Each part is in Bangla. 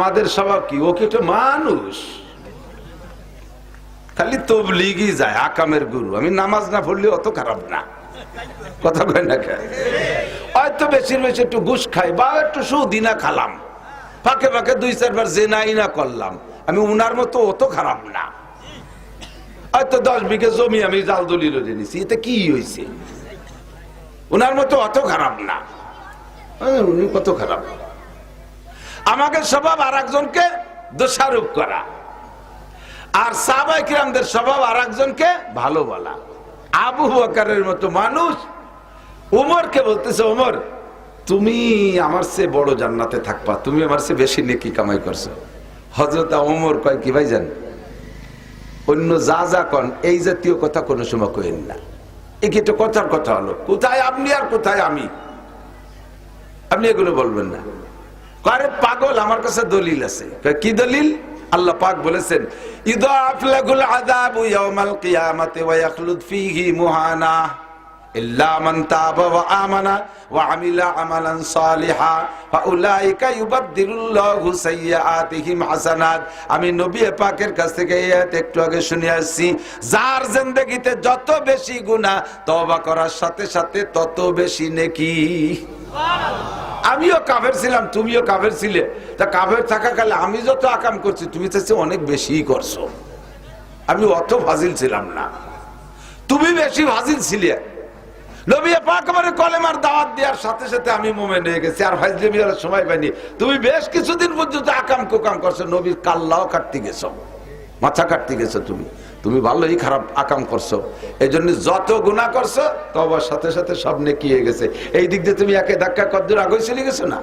আমাদের স্বভাব কি? ও কি একটা মানুষ? খালি তবলিগি যায়, আকামের গুরু। আমি নামাজ না পড়লে অত খারাপ না। কথা কয় না কে? হয়তো বেশি বেশি একটু ঘুষ খাই, বা একটু সুদিনা খালাম। ফাঁকে ফাঁকে দুই চারবার জেনাই না করলাম। আমি উনার মতো অত খারাপ না। হয়তো দশ বিঘে জমি আমি জাল দলিল নিছি, এতে কি হয়েছে উনার মতো অত খারাপ না। উনি কত খারাপ? আমাকে স্বভাব আর একজনকে দোষারোপ করা। আর সাহাবাই কিরামদের স্বভাব আর একজনকে ভালো বলা। আবু বকারের মতো মানুষ উমরকে বলতেছে, উমর, তুমি আমার সে বড় জান্নাতে থাকবা, তুমি আমার সে বেশি নেকি কামাই করছ। হজরত উমর কয়, কি ভাই জান অন্য যা যা কন, এই জাতীয় কথা কোনো সময় কইেন না। এই কি একটা কথার কথা হলো? কোথায় আপনি আর কোথায় আমি? আপনি এগুলো বলবেন না। আরে পাগল, আমার কাছে দলিল আছে। কি দলিল? আল্লাহ পাক বলেছেন ইদাফ লাহুল আযাবু ইয়াউমাল কিয়ামাতি ওয়া ইয়াখলুদ ফীহি মুহানা ইল্লা মান তাবা ওয়া আমানা ওয়া আমিলা আমালান সালিহা ফাউলাইকা ইউবাদদিলুল্লাহু সাইয়্যাতিহিম হাসানাত। আমি নবী পাকের কাছ থেকে এই আয়াত একটু আগে শুনে আসছি। যার জিন্দেগিতে যত বেশি গুনাহ, তওবা করার সাথে সাথে তত বেশি নেকি। আমিও কাফের ছিলাম, তুমিও কাফের ছিলে। তা কাফের থাকাকালে আমি যত আকাম করছি, তুমি তো অনেক বেশি করছ। আমি অত ফাজিল ছিলাম না। তুমি বেশি ফাজিল ছিলে। নবী পাক আমার কলেমার দাওয়াত দেওয়ার সাথে সাথে আমি মোমেন্ট হয়ে গেছি, আর ফাইজলে মিলার সময় পাইনি। তুমি বেশ কিছুদিন পর্যন্ত আকাম কুকাম করছ নবীর কাল্লাও কাটতে গেছো। মাথা কাটতে গেছো তুমি। তুমি ভালোই খারাপ আকাম করছ। এই জন্য যত গুণা করছ, তবার সাথে সাথে সব নেকি হয়ে গেছে। এই দিক দিয়ে তুমি একে ধাক্কা কদ্দুর আগে চলে গেছো না?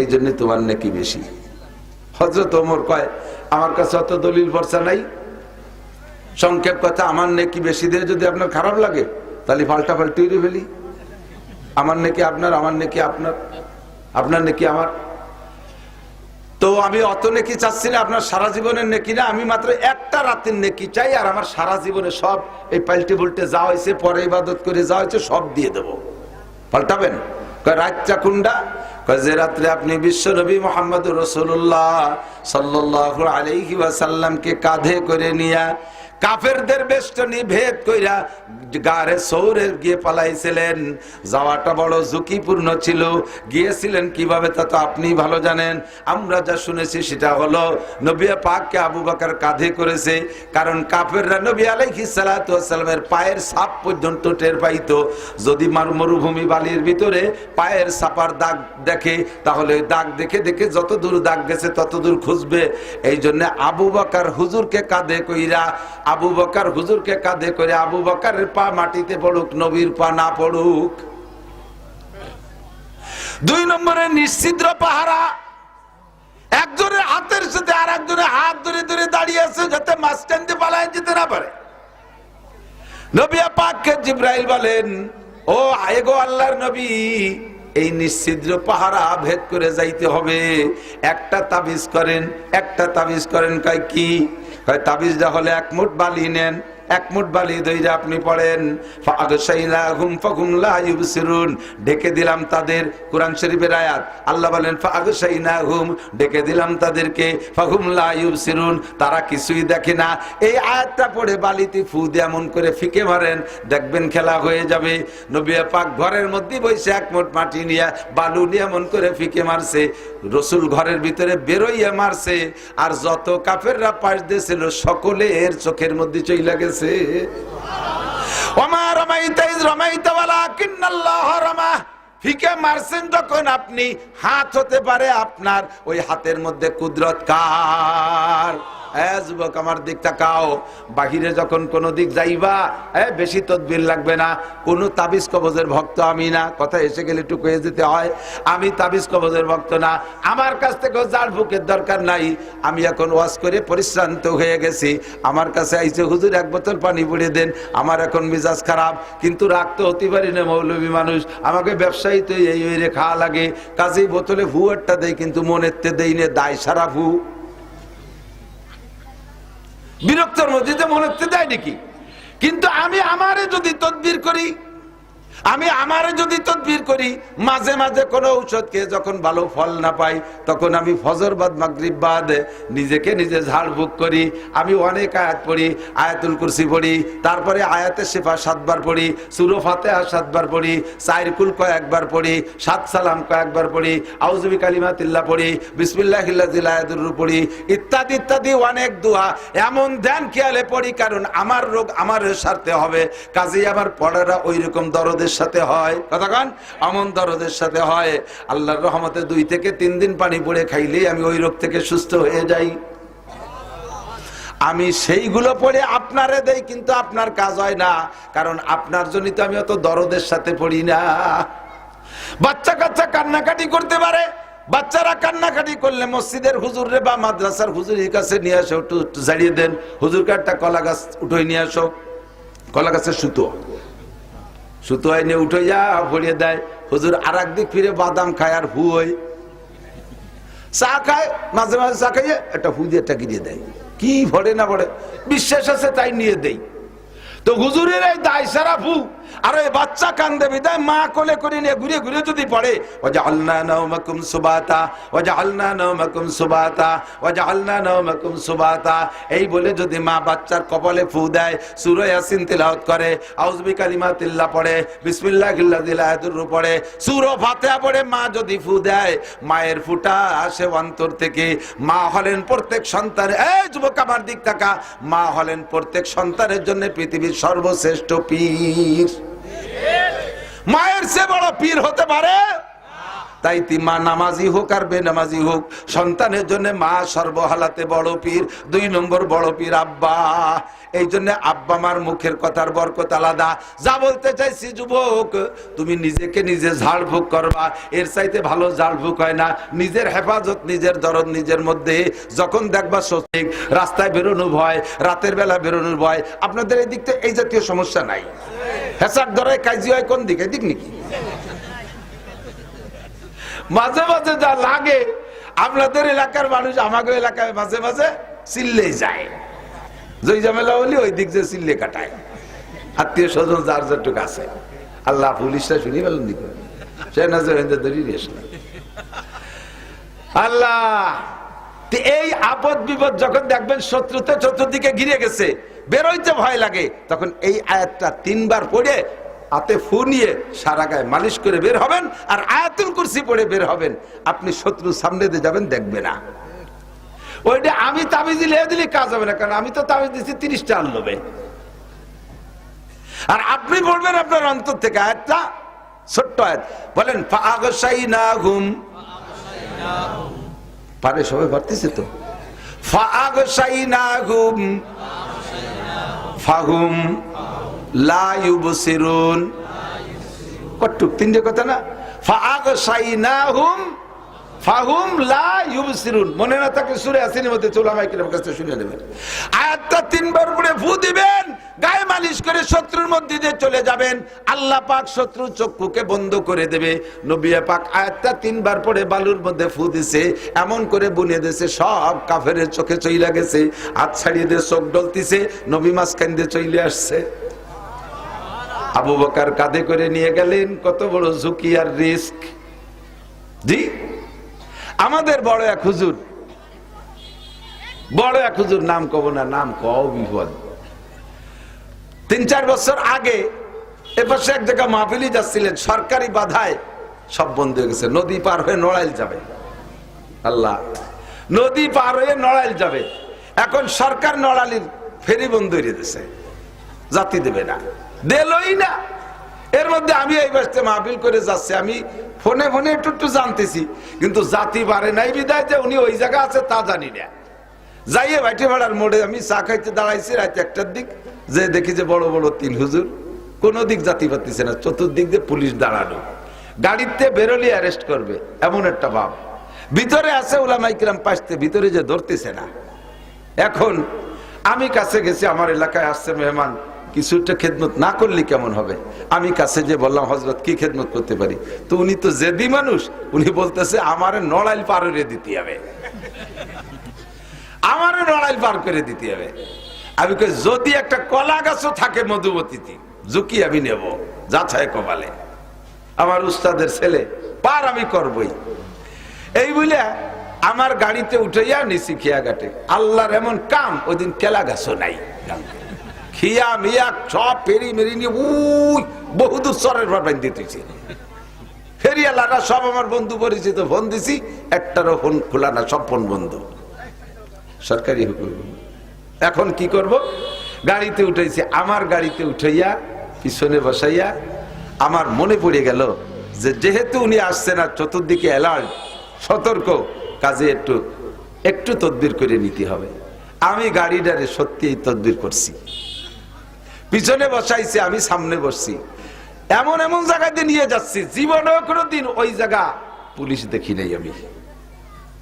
এই জন্য তোমার নেকি বেশি। হজরত ওমর কয়, আমার কাছে অত দলিল ভরসা নাই। সংক্ষেপ কথা, আমার নেকি বেশি দিয়ে যদি আপনার খারাপ লাগে, তাহলে পাল্টা পাল্টি ফেলি। আমার নেকি আপনার, আমার নেকি আপনার আপনার নেকি আমার। তো আমি অত নেকি চাচ্ছি না আপনার সারা জীবনের নেকি না, আমি মাত্র একটা রাতের নেকি চাই, আর আমার সারা জীবনে সব এই পাল্টে পুল্টে যা হয়েছে, পরে ইবাদত করে যা হয়েছে, সব দিয়ে দেব। পাল্টাবেন? রাতটা কুন্ডা যে রাত্রে আপনি বিশ্ব নবী মোহাম্মদ রসুল্লাহ সাল্লাহ আলাইহি ওয়াসাল্লামকে কাঁধে করে নিয়া কাফেরদের বেষ্টনী ভেদ কইরা গারে সৌরে গিয়ে পালাইছিলেন। যাওয়াটা বড় ঝুঁকিপূর্ণ ছিল। গিয়েছিলেন কীভাবে তা তো আপনি ভালো জানেন। আমরা যা শুনেছি সেটা হলো, নবী পাককে আবু বাকার কাঁধে করেছে, কারণ কাফেররা নবী আলাইহি সালামের পায়ের সাপ পর্যন্ত টের পাইতো। যদি মার- মরুভূমি বালির ভিতরে পায়ের সাপার দাগ দেখে, তাহলে দাগ দেখে দেখে যত দূর দাগ গেছে তত দূর খুঁজবে। এই জন্য আবু বাকার হুজুরকে কাঁধে কইরা আবু বকার হুজুরকে কাঁধে করে আবু বকারের পা মাটিতে পড়ুক, নবীর পা না পড়ুক। দুই নম্বরে নিশ্চিদ্র পাহারা। একজনের হাতের সাথে আর একজনের হাত ধরে ধরে দাঁড়িয়ে আছে যাতে মাঝখান পালায় যেতে না পারে। নবিয়া পাককে জিব্রাইল বলেন, ও আয়েগো আল্লাহর নবী, এই নিশ্চিদ্র পাহারা ভেদ করে যাইতে হবে। একটা তাবিজ করেন, একটা তাবিজ করেন কয় কি? কয় তাবিজটা হলে এক মুঠ বালি নেন। এক মুঠ বালি দইরে আপনি পড়েন। ডেকে দিলাম তাদের কোরআন শরীফের আয়াত। আল্লাহ বলেন ফাগশাইনাহুম ডেকে দিলাম তাদেরকে। ফাহুম লা ইউবসিরুন, তারা কিছুই দেখে না। এই আয়াতটা পড়ে বালিতে ফু দিয়ে এমন করে ফিকে মারেন, দেখবেন খেলা হয়ে যাবে। নবী পাক ঘরের মধ্যে বসে এক মুঠ মাটি নিয়ে, বালু নিয়ে এমন করে ফিকে মারছে। রসুল ঘরের ভিতরে বেরোইয়া মারছে। আর যত কাফেররা পাশ দিয়েছিল সকলে এর চোখের মধ্যে চইলা গেছে। ওয়ালাকিন্নাল্লাহ রামা। ফিকে মারছেন যখন আপনি, হাত হতে পারে আপনার, ওই হাতের মধ্যে কুদরত কার? হ্যাঁ যুবক আমার দিক তাকাও। বাহিরে যখন কোনো দিক যাইবা হ্যাঁ বেশি তদবির লাগবে না। কোনো তাবিজ কবজের ভক্ত আমি না। কথা এসে গেলে একটু কয়ে যেতে হয়, আমি তাবিজ কবজের ভক্ত না। আমার কাছ থেকে জাল ফুকের দরকার নাই। আমি এখন ওয়াশ করে পরিশ্রান্ত হয়ে গেছি। আমার কাছে আইসে হুজুর, এক বোতল পানি পুড়ে দেন। আমার এখন মিজাজ খারাপ। কিন্তু রাখতে হতে পারি না মৌলবী মানুষ। আমাকে ব্যবসায়ী তো এই খাওয়া লাগে। কাজেই বোতলে ভু একটা দেয় কিন্তু মনেতে দেই নে, দায় সারা ভু। বিরক্তর মধ্যে মনে দেয় নাকি? কিন্তু আমি আমারে যদি তদবির করি আমি আমারে যদি তদবির করি, মাঝে মাঝে কোনো ঔষধ খেয়ে যখন ভালো ফল না পাই, তখন আমি ফজর বাদ, মাগরিব বাদ, নিজেকে নিজে ঝাড় বুক করি। আমি অনেক আয়াত পড়ি, আয়াতুল কুরসি পড়ি, তারপরে আয়াতে শেফা সাতবার পড়ি, সুরো ফাতেহা সাতবার পড়ি সাইরকুল কয়েকবার পড়ি, সাত সালাম কয়েকবার পড়ি আউজবি কালিমা তিল্লা পড়ি বিসমিল্লাহ আয়াতুর পড়ি, ইত্যাদি ইত্যাদি অনেক দোয়া। এমন ধ্যান খেয়ালে পড়ি, কারণ আমার রোগ আমার সারতে হবে। কাজেই আমার পড়ারা ওই রকম দরদের সাথে হয়। কথা কন? আমন দরদের সাথে হয়। আল্লাহর রহমতে দুই থেকে তিন দিন পানি পড়ে খাইলেই আমি ওই রোগ থেকে সুস্থ হয়ে যাই। আমি সেইগুলো পড়ে আপনারে দেই, কিন্তু আপনার কাজ হয় না। কারণ আপনার জন্য তো আমি অত দরদের সাথে পড়ি না। বাচ্চা কাচ্চা কান্নাকাটি করতে পারে। বাচ্চারা কান্নাকাটি করলে মসজিদের হুজুর রে বা মাদ্রাসার হুজুরের কাছে নিয়ে আসো, একটু ঝাড়িয়ে দেন। হুজুর একটা কলা গাছ উঠোই নিয়ে আসো। কলা গাছের সুতো। সুতো নিয়ে উঠে যা ভরিয়ে দেয়। হুজুর আর দিক ফিরে বাদাম খায় আর হু হয় চা খায়, মাঝে মাঝে চা খাইয়ে একটা হু দিয়ে একটা গিরিয়ে দেয়। কি ভরে না ভরে। বিশ্বাস আছে তাই নিয়ে দেয় তো হুজুরের এই দায় সারা ফু আর ওই বাচ্চা কান্দে বিদায়, মা কোলে করে নিয়ে ঘুরে ঘুরে যদি পড়ে ওজা আল্লাহ নৌমকুম সুবাতা ওজা আল্লাহ নৌমকুম সুবাতা ওজা আল্লাহ নৌমকুম সুবাতা। এই বলে যদি মা বাচ্চার কপালে ফু দেয়, সুরে ইয়াসিন তিলাওয়াত করে আউজবি কালিমা তিল্লা পড়ে বিসমিল্লাহ গিল্লা দিলায়াতুর পড়ে, সুর ফাতিহা পড়ে মা যদি ফু দেয়, মায়ের ফুটা আসে অন্তর থেকে, মা হলেন প্রত্যেক সন্তানের, এই যুবক আমার দিক থাকা। মা হলেন প্রত্যেক সন্তানের জন্য পৃথিবীর সর্বশ্রেষ্ঠ পীর। মায়ের সে বড় পীর হতে পারে তাই তি মা নামাজি হোক আর বেনামাজি হোক, সন্তানের জন্য মা সর্বহালাতে বড় পীর, দুই নম্বর বড় পীর আব্বা। এই জন্য আব্বা মার মুখের কথার বরকত আলাদা। যা বলতে চাইছি যুবক, তুমি নিজেকে নিজে ঝাড় ফুক করবা। এর চাইতে ভালো ঝাড় ফুক হয় না। নিজের হেফাজত, নিজের দরদ, নিজের মধ্যে। যখন দেখবা সঠিক, রাস্তায় বেরোনো ভয়, রাতের বেলা বেরোনোর ভয়। আপনাদের এই দিক থেকে এই জাতীয় সমস্যা নাই। হেসার ধরে কাজি হয় কোন দিকে? দিক নাকি? মাঝে মাঝে যা লাগে, আপনাদের এলাকার মানুষ আমাকে এলাকায় মাঝে মাঝে চিল্লে যায়। জয় ঝামেলা হলে ওই দিক যে চিল্লে কাটায়। আত্মীয় স্বজন যার যেটুক আছে। আল্লাহ পুলিশটা শুনি পেলেন দিকে সে না দড়ি আসলাম। আল্লাহ এই আপদ বিপদ যখন দেখবেন শত্রুতে চতুর্দিকে ঘিরে গেছে, বেরোইতে ভয় লাগে, তখন এই আয়াতটা তিনবার পড়ে হাতে ফু নিয়ে সারা গায়ে মালিশ করে বের হবেন আর আয়াতুল কুরসি পড়ে বের হবেন। আপনি শত্রু সামনে দিয়ে যাবেন, দেখবে না। ওইটা আমি তাবিজ দিলে দিলে কাজ হবে না, কারণ আমি তো তাবিজ দিচ্ছি তিরিশটা আনলোবে আর আপনি বলবেন আপনার অন্তর থেকে আয়াতটা, ছোট্ট আয়াত, বলেন না ঘুম পারে সবাই পারতেছে তো? ঘুম ফাগুম তিনটে কথা না? ফাহুম লা মনে না মধ্যে কাছে শুনে তিনবার ফু দিবেন, গায়ে মালিশ করে শত্রুর মধ্যে দিয়ে চলে যাবেন। আল্লাহ পাক শত্রু চক্ষুকে বন্ধ করে দেবে। নবিয়া পাক আয়াতটা তিনবার পরে বালুর মধ্যে ফু দিছে, এমন করে বুনে দিছে, সব কাফের চোখে চইলা গেছে। হাত ছাড়িয়ে দিয়ে চোখ ডলতিছে, নবী মাঝখান দিয়ে চইলে আসছে। আবু বকার কাঁধে করে নিয়ে গেলেন, কত বড় ঝুঁকি আর রিস্ক। জি? আমাদের বড় এক হুজুর। বড় এক হুজুর নাম কব না, নাম কও বিপদ। তিন চার বছর আগে এপাশে এক জায়গা মাহফিলি যাচ্ছিলেন, সরকারি বাধায় সব বন্ধ হয়ে গেছে। নদী পার হয়ে নড়াইল যাবে। আল্লাহ, নদী পার হয়ে নড়াইল যাবে। এখন সরকার নড়ালির ফেরি বন্ধ হয়ে দিয়েছে জাতি দেবে না। দেলই না। এর মধ্যে আমি এই বাসতে মাহফিল করে যাচ্ছি, আমি ফোনে ফোনে একটু একটু জানতেছি। কিন্তু জাতি বাড়ে নাই বিদায় যে উনি ওই জায়গা আছে তা জানি না। যাইয়ে ভাইটে ভাড়ার মোড়ে আমি চা খাইতে দাঁড়াইছি রাত একটার দিক, যে দেখি যে বড় বড় তিন হুজুর। কোন দিক জাতি পাতিছে না, চতুর্দিক দিয়ে পুলিশ দাঁড়ানো। গাড়িতে বেরোলি অ্যারেস্ট করবে, এমন একটা ভাব। ভিতরে আছে ওলামাইকিরাম পাশতে, ভিতরে যে ধরতেছে না। এখন আমি কাছে গেছি, আমার এলাকায় আসছে মেহমান। কিছুটা খেদমত না করলে কেমন হবে? আমি কাছে যে বললাম হজরত কি খেদমত করতে পারি? তো উনি তো জেদি মানুষ। উনি বলতেছে, আমার নড়াইল পার করে দিতে হবে। আমার নড়াইল পার করে দিতে হবে। আমি যদি একটা কলা গাছও থাকে মধুবতীতে, ঝুঁকি আমি নেব যাছায় কপালে। আমার উস্তাদের ছেলে, পার আমি করবই। এই বলে আমার গাড়িতে উঠাইয়া নিছি খেয়া ঘাটে আল্লাহর এমন কাম, ওই দিন কেলা গাছও নাই। খিয়া মিয়া সব ফেরি মেরি নিয়ে উই বহুদূর সরের পর বাইন দিতেছি। ফেরিয়ালারা সব আমার বন্ধু পরিচিত, ফোন দিছি, একটারও ফোন খোলা না, সব ফোন বন্ধ। সরকারি হুকুম। এখন কি করব? গাড়িতে উঠাইছি আমার গাড়িতে উঠাইয়া, পিছনে বসাইয়া, আমার মনে পড়ে গেল যে যেহেতু উনি আসছেন আর চতুর্দিকে অ্যালার্ট সতর্ক, কাজে একটু একটু তদবির করে নিতে হবে। আমি গাড়িটারে সত্যিই তদবির করছি। পিছনে বসাইছে, আমি সামনে বসছি। এমন এমন জায়গাতে নিয়ে যাচ্ছি, জীবনেও কোনোদিন ওই জায়গা পুলিশ দেখি নাই আমি।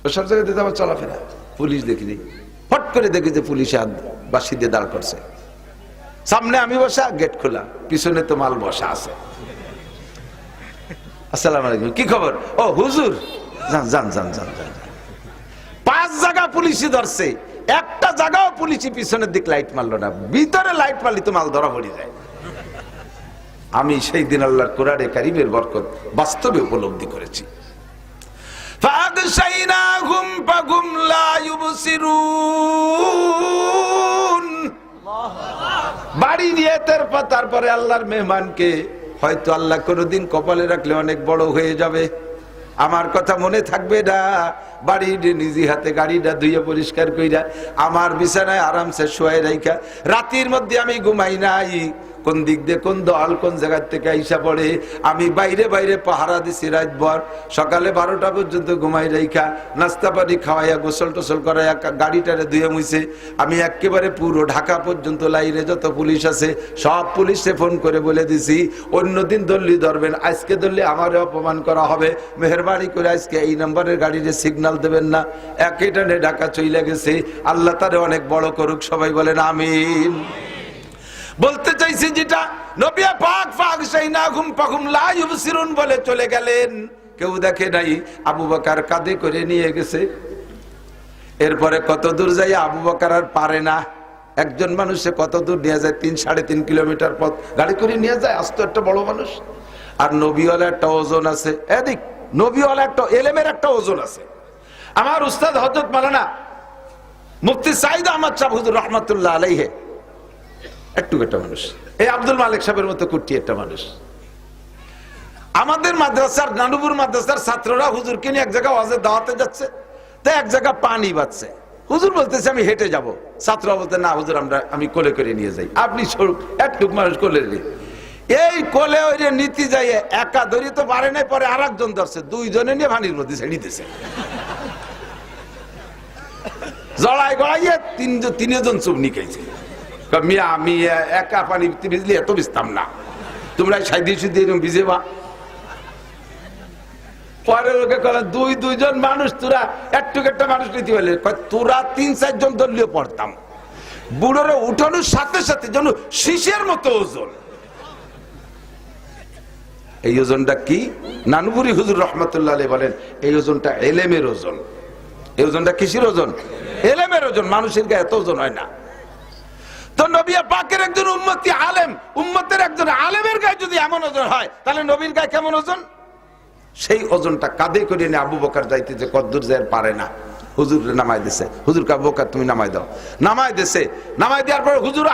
ওসব জায়গাতে আমার চলাফেরা, পুলিশ দেখি নাই। হট করে দেখি যে পুলিশে বাসি দিয়ে দাঁড় করছে। সামনে আমি বসা, গেট খোলা, পিছনে তো মাল বসা আছে। আসসালাম আলাইকুম, কি খবর? ও, হুজুর। যান যান যান যান যান পাঁচ জায়গা পুলিশে ধরছে। একটা জায়গাও পুলিশ পিছনের দিক লাইট মারলো না, ভিতরে লাইট মারলি তো মাল ধরা পড়ে যায়। আমি সেই দিন আল্লাহর কোরআনে কারিমের বরকত বাস্তবে উপলব্ধি করেছি। বাড়ি নিয়ে তারপর তারপরে আল্লাহর মেহমানকে হয়তো আল্লাহ কোনোদিন কপালে রাখলে অনেক বড় হয়ে যাবে। আমার কথা মনে থাকবে না। বাড়ির নিজে হাতে গাড়িটা ধুয়ে পরিষ্কার কইরা, আমার বিছানায় আরামসে শোয়াই রাইখা। রাতির মধ্যে আমি ঘুমাই নাই। কোন দিক দিয়ে, কোন দল, কোন জায়গার থেকে আইসা পড়ে। আমি বাইরে বাইরে পাহারা দিছি রাতভর। সকালে বারোটা পর্যন্ত ঘুমাই রাইখা, নাস্তা পানি খাওয়াইয়া গোসল টোসল করাইয়া গাড়িটারে ধুয়ে মুছে আমি একেবারে পুরো ঢাকা পর্যন্ত লাইরে যত পুলিশ আছে, সব পুলিশে ফোন করে বলে দিছি, অন্যদিন দল্লি ধরবেন, আজকে ধরলে আমারে অপমান করা হবে। মেহরবানি করে আজকে এই নম্বরের গাড়িতে সিগন্যাল দেবেন না। একই টানে ঢাকা চইলে গেছে। আল্লাহ তারে অনেক বড় করুক, সবাই বলেন আমিন। বলতে চাইছি যেটা নবিয়া পাক পাক সেই না ঘুম পাঘুম লাই সিরুন বলে চলে গেলেন। কেউ দেখে নাই, আবু বকার কাঁধে করে নিয়ে গেছে। এরপরে কত দূর যাই আবু বকার আর পারে না। একজন মানুষে কত দূর নিয়ে যায়, তিন, সাড়ে তিন কিলোমিটার পথ। গাড়ি করে নিয়ে যায়, আস্ত একটা বড় মানুষ। আর নবীওয়ালা একটা ওজন আছে। এদিক, নবীওয়ালা একটা, এলেমের একটা ওজন আছে। আমার উস্তাদ হজরত মালানা মুফতি সাইদ আহমদ হুজুর রহমতুল্লাহ আলাইহে একটু একটা মানুষ। এই আব্দুল মালিক সাহেবের মতো কুটি একটা মানুষ। আমাদের মাদ্রাসার নানুপুর মাদ্রাসার ছাত্ররা হুজুরকে নিয়ে এক জায়গায় ওয়াজের দাওয়াতে যাচ্ছে তাই এক জায়গা পানি বাচ্ছে হুজুর বলতেছে, আমি হেঁটে যাব। ছাত্ররা বলতে, না হুজুর, আমরা, আমি কোলে করে নিয়ে যাই। আপনি একটুক মানুষ কোলে নিয়ে। এই কোলে ওই নীতি যাই একা ধরি তো পারে নাই, পরে আর একজন ধরছে, দুইজনে নিয়ে ভানির মধ্যে দিতেছে জড়াই গড়াইয়ে তিনজন তিনজন চুপ নিকেছে মিয়া আমি একা পানি ভিজলি, এত ভিজতাম না। তোমরা সুদি ভিজে বা পরে দুই, দুইজন মানুষ, তোরা একটু একটা মানুষ নিতে পারলে। তোরা তিন চারজন দলীয় পড়তাম। বুড়োরে উঠানোর সাথে সাথে যেন শিশের মতো ওজন। এই ওজনটা কি? নানুপুরি হুজুর রহমতুল্লাহ বলেন, এই ওজনটা এলেমের ওজন। এই ওজনটা কিসের ওজন? এলেমের ওজন, মানুষের গায়ে এত ওজন হয় না। তো নবিয়া পাকের একজন উম্মতি আলেম। উম্মতের একজন আলেমের গায়ে যদি এমন ওজন হয়, তাহলে নবীর গায়ে কেমন ওজন? সেই ওজনটা করে নিয়ে আবু বকার কদ্দুর যায় পারে না। হুজুর নামাই দিছে। হুজুর আবু বকার, তুমি নামাই দাও। নামাই দিছে। নামাই দেওয়ার পর হুজুর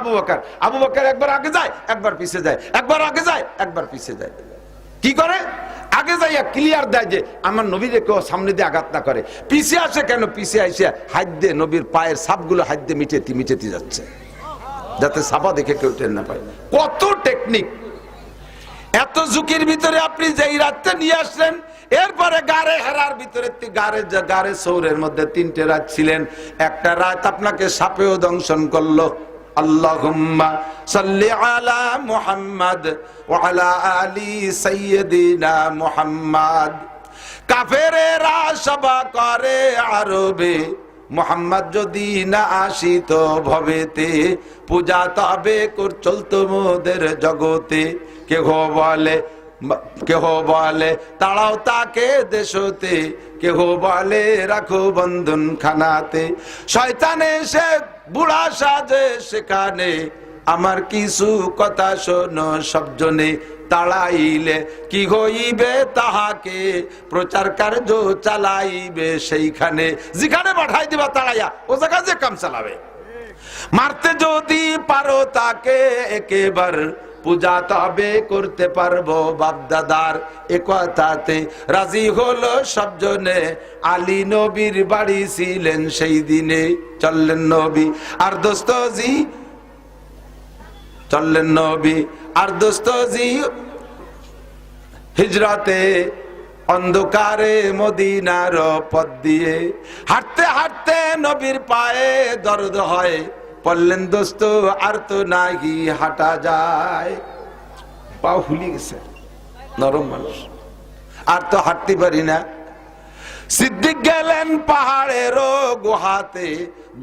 আবু বকার। আবু বকার একবার আগে যায়, একবার পিছে যায়। একবার আগে যায়, একবার পিছে যায়। কি করে? আগে যাইয়া ক্লিয়ার দেয় যে আমার নবীরে কেউ সামনে দিয়ে আঘাত না করে। পিছিয়ে আসে কেন? পিছিয়ে আসে হাত দিয়ে নবীর পায়ের সাপগুলো হাত দিয়ে মিটেতি মিটেতি যাচ্ছে। যাতে সাপা দেখে কেউ টেন না পায়। কত টেকনিক এত ঝুঁকির ভিতরে আপনি যেই রাতটা নিয়ে আসলেন, এরপরে গাড়ে হেরার ভিতরে গাড়ে গাড়ে সৌরের মধ্যে তিনটে রাত ছিলেন। একটা রাত আপনাকে সাপেও দংশন করল। সাল্লি আলা করে আরবে। মোহাম্মদ যদি না আসিত ভবেতে, পূজা তবে চলতো মোদের জগতে। কেহ বলে কেহ বলে, তাড়াও তাকে দেশতে। কেহ বলে, রাখো বন্ধন খানাতে শয়তানে সে বুড়া সাজে সেখানে। আমার কিছু কথা শোনো সবজনে। তাড়াইলে কি হইবে তাহাকে? প্রচার কার্য চালাইবে সেইখানে। যেখানে পাঠাই দিবা তাড়াইয়া, ও জায়গা যে কাম চালাবে। মারতে যদি পারো তাকে একেবার, পূজা তবে করতে পারব বাপদাদার এ কথাতে। রাজি হলো সবজনে, আলী নবীর বাড়ি ছিলেন সেই দিনে। চললেন নবী। আর দোস্তজি চললেন নবী। আর দোস্তজি হিজরাতে অন্ধকারে মদিনার পথ দিয়ে হাঁটতে হাঁটতে নবীর পায়ে দর্দ হয়। পড়লেন দোস্ত, আর তো নাহি, হাঁটা যায়। পা ফুলি গেছে, নরম মানুষ। আর তো হাঁটতে পারি না। সিদ্দিক গেলেন পাহাড়ের গুহাতে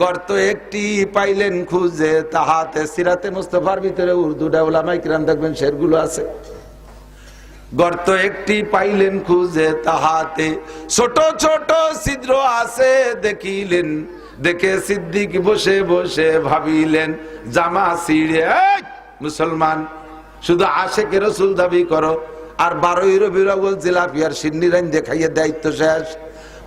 গর্ত একটি পাইলেন খুঁজে, তাহাতে সিরাতে মুস্তফার ভিতরে উর্দু ডাউলামাই কিরাম দেখবেন, শেরগুলো আছে। গর্ত একটি পাইলেন খুঁজে, তাহাতে ছোট ছোট ছিদ্র আছে, দেখিলেন। দেখে সিদ্দিক বসে বসে ভাবিলেন, জামা ছিঁড়ে মুসলমান, শুধু আশেকে রসুল দাবি করো, আর বারোই রবিরবল জিলাপিয়ার সিন্নিরাইন দেখাইয়ে দায়িত্ব শেষ।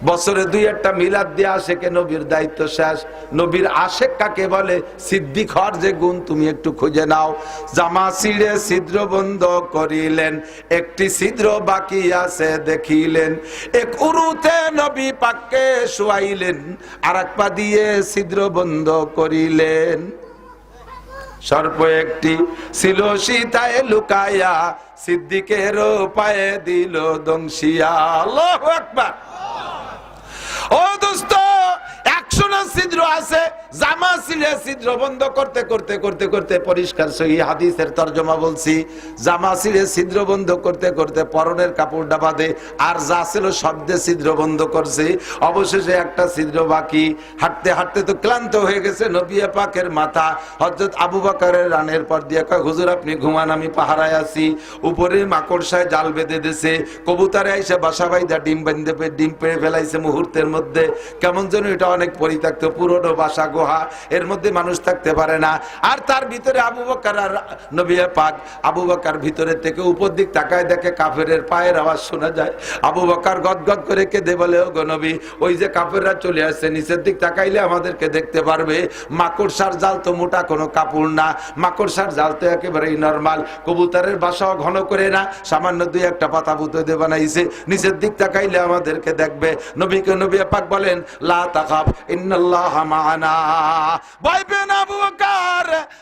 বছরে দুই একটা মিলাদ দিয়ে আশেকে নবীর দায়িত্ব শেষ। নবীর আশেক কাকে বলে? সিদ্দিক হর যে গুণ তুমি একটু খুঁজে নাও। জামা ছিঁড়ে ছিদ্র বন্ধ করিলেন, একটি ছিদ্র বাকি আছে দেখিলেন। এক উরুতে নবী পাককে শুয়াইলেন আর এক পা দিয়ে ছিদ্র বন্ধ করিলেন। সর্প একটি ছিল সীতায় লুকায়া সিদ্দিকের পায়ে দিল দংশিয়া। আল্লাহ একবার ও দোস্ত একশো না ছিদ্র আছে জামা ছিলে ছিদ্র বন্ধ করতে করতে করতে করতে পরিষ্কার সহি হাদিসের তর্জমা বলছি। জামা বন্ধ করতে করতে পরনের কাপড়টা আর যা ছিল শব্দে বন্ধ করছে। অবশেষে একটা বাকি। হাঁটতে হাঁটতে তো ক্লান্ত হয়ে গেছে নবিয়া পাকের মাথা। হজরত আবু বাকারের রানের পর দিয়ে কয়, হুজুর, আপনি ঘুমান, আমি পাহারায় আছি। উপরে মাকড়সায় জাল বেঁধে দিছে। কবুতারে এসে বাসা বাইদা ডিম বেঁধে, ডিম পেড়ে ফেলাইছে মুহূর্তের মধ্যে। কেমন যেন এটা অনেক পরিত্যক্ত পুরনো বাসা, গুহা, এর মধ্যে মানুষ থাকতে পারে না। আর তার ভিতরে আবু বকার আর নবিয়া পাক, আবু বকার ভিতরে থেকে উপর দিক তাকায় দেখে কাফেরের পায়ের আওয়াজ শোনা যায়। আবু বকার গদগদ করে কেঁদে বলে ও গো নবী, ওই যে কাফেররা চলে আসছে, নিচের দিক তাকাইলে আমাদেরকে দেখতে পারবে। মাকড়সার জাল তো মোটা কোনো কাপড় না। মাকড়সার জাল তো একেবারেই নর্মাল। কবুতরের বাসাও ঘন করে না। সামান্য দুই একটা পাতা পুতো দিয়ে বানাইছে। নিচের দিক তাকাইলে আমাদেরকে দেখবে। নবীকে নবী পাক বলেন, লা তাখাফ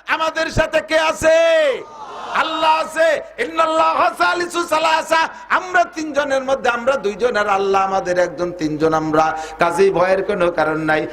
আমাদের সাথে কে আছে? আল্লাহ আছে। সালিসু সালাসা। আমরা তিনজনের মধ্যে, আমরা দুইজন আর আল্লাহ আমাদের একজন, তিনজন আমরা। কাজেই ভয়ের কোনো কারণ নাই।